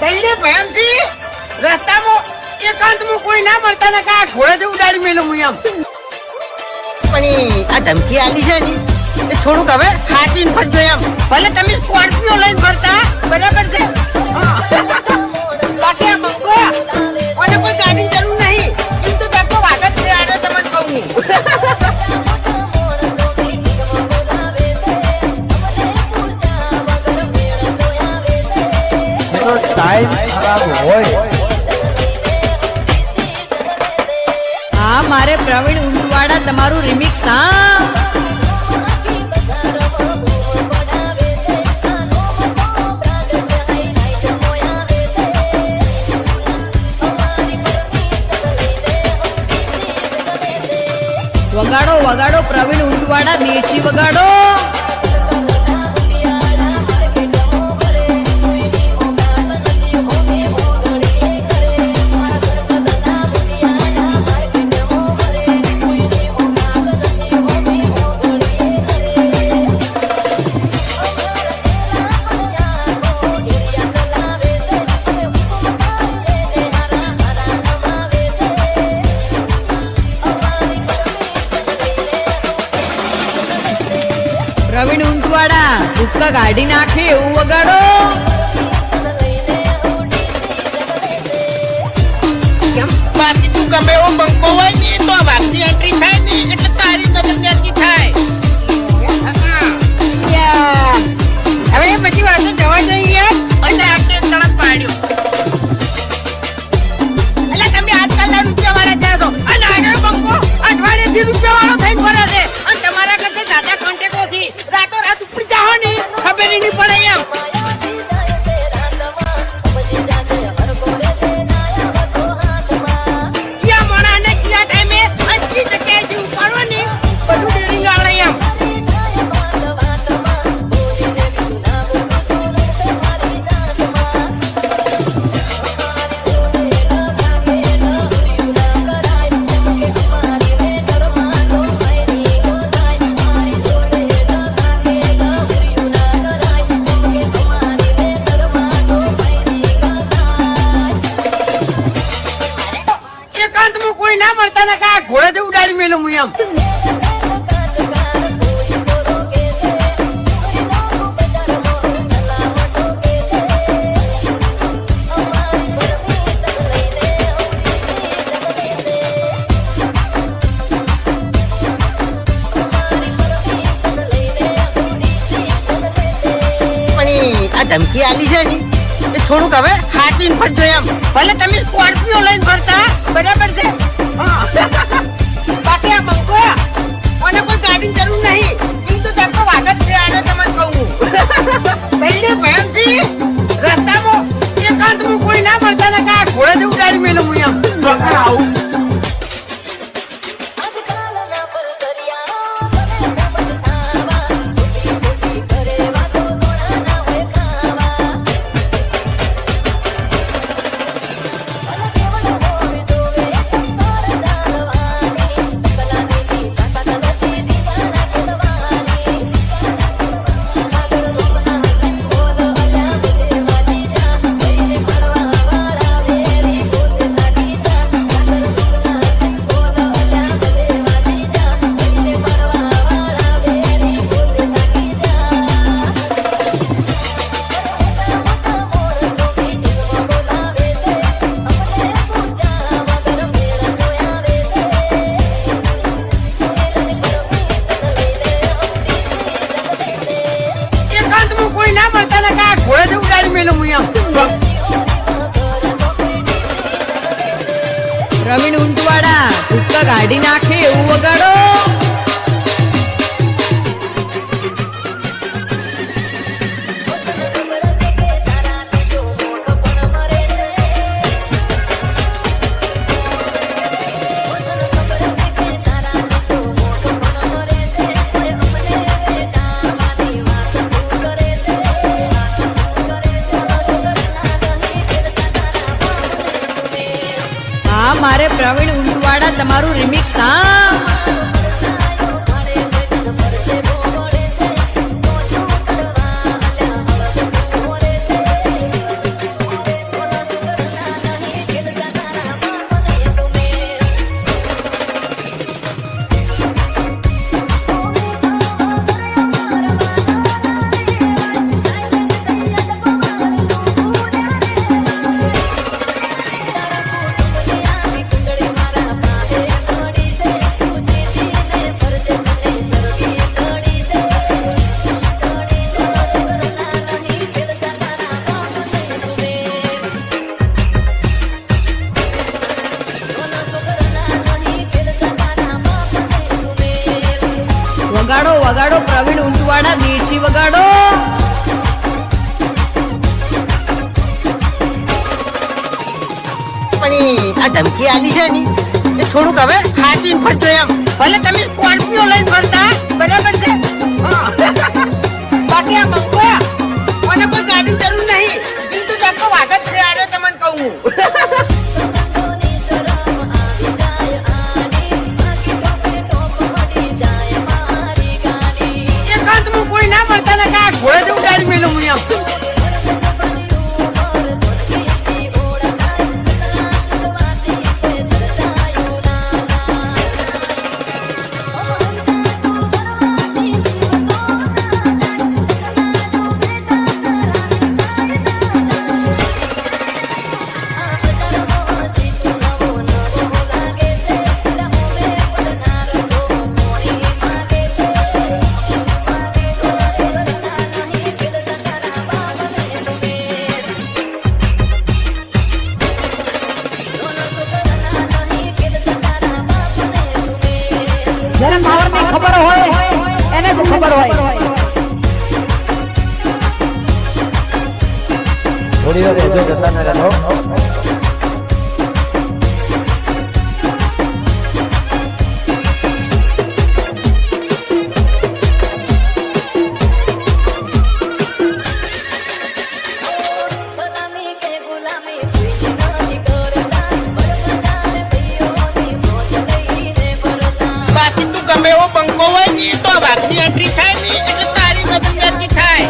દઈને ભયમથી રસ્તામાં એકાંતમાં કોઈ ના મળતા ને કા ઘોડે ઉડાડી મેલું હું એમ. પણ આ ધમકી આલી છે ને, એ થોડુંક હવે હાથીને ફરજો એમ. ભલે તમે સ્કોર્પિયો લઈને ફરતા, બરાબર છે? ટાઈમ ખરાબ હોય હા, મારે પ્રવીણ ઉંડવાડા તમારું રિમિક્સ હા. વગાડો વગાડો પ્રવીણ ઉંડવાડા દેશી વગાડો. ભૂક્કા કાઢી નાખે એવું વગાડો. બાકી તું ગમે એવો બંકો હોય ને તો આ એન્ટ્રી થાય ને એટલે તારી નજર થાય. હવે પછી વાતો જવા જોઈએ. મળતા જેવું ઘોડે ઉડાડી મેલું હું એમ. ધમકી આલી છે ને, એ થોડુંક હવે હાથીને ફરજો એમ. ભલે તમે પ્રવીણ ઊંટવાડા ભૂક્કા કાઢી નાખે એવું વગાડો. મારે પ્રવીણ ઉંટવાડા તમારું રિમિક્સ હા? વગાડો વગાડો, પ્રવીણ ઊંટવાડા દેશી વગાડો. આ ધમકી આલી છે ને એ થોડુંક હવે ખાતી ફરજો એમ ભલે તમે સ્કોર્પિયો લઈને ફરતા. ખબર હોય એને શું ખબર હોય? થોડી વાર જતા ન એવો પંખો હોય ને તો વાઘની એન્ટ્રી થાય ને એટલે તારી નજર થાય.